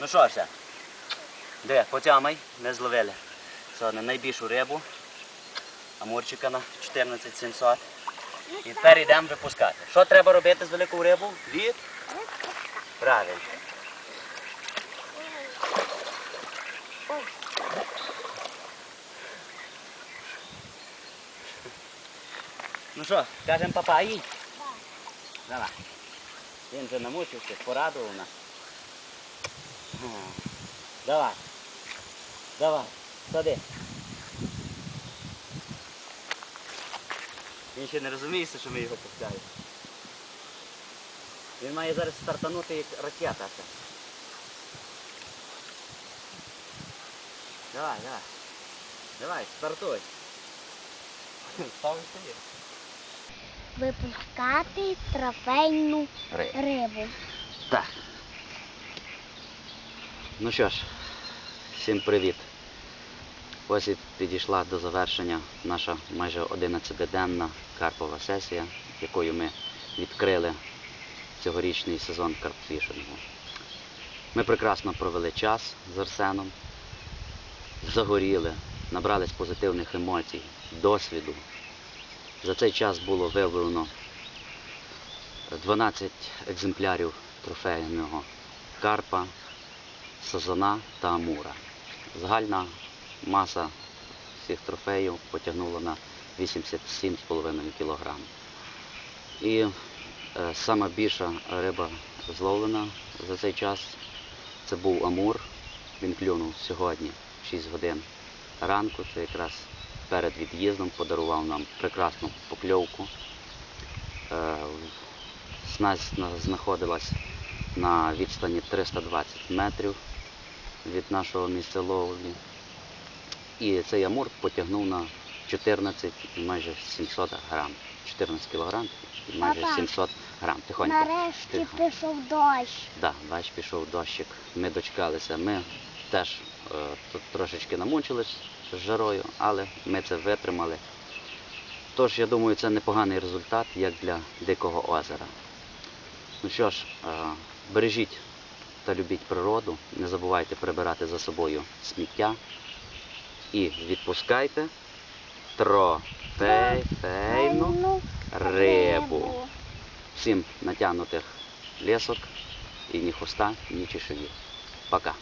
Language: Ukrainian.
Ну що ж, де, потямай, ми зловили. Сьогодні найбільшу рибу. Амурчика на 14 700. І тепер йдемо випускати. Що треба робити з великою рибу? Від? Правильно. Ну що, кажемо папаї? Давай. Він вже намучився, порадував нас. Давай. Давай, сади. Він ще не розуміється, що ми його пускаємо. Він має зараз стартанути як ракета. Давай, давай. Давай, стартуй. Ставиш собі. Випускати трофейну рибу. Так. Ну що ж, всім привіт. Ось і підійшла до завершення наша майже 11-денна карпова сесія, якою ми відкрили цьогорічний сезон карпфішингу. Ми прекрасно провели час з Арсеном, загоріли, набрались позитивних емоцій, досвіду. За цей час було виявлено 12 екземплярів трофейного карпа, сазана та амура. Загальна маса всіх трофеїв потягнула на 87,5 кг. І е, сама більша риба зловлена за цей час це був амур. Він клюнув сьогодні в 6 годин ранку. Це якраз перед від'їздом подарував нам прекрасну покльовку. Е, Снасть знаходилась на відстані 320 метрів від нашого місця ловлі. І цей амур потягнув на 14, майже 700 грам. 14 кілограм і майже Папа, 700 грам. Тихонько. Нарешті тихо. пішов дощ. Да, бач, пішов дощик. Ми дочекалися. Ми теж е, тут трошечки намучились з жарою, але ми це витримали. Тож, я думаю, це непоганий результат, як для Дикого озера. Ну що ж, е, бережіть та любіть природу, не забувайте прибирати за собою сміття і відпускайте трофейну рибу. Всім натягнутих лісок і ні хуста, ні чешуї. Пока.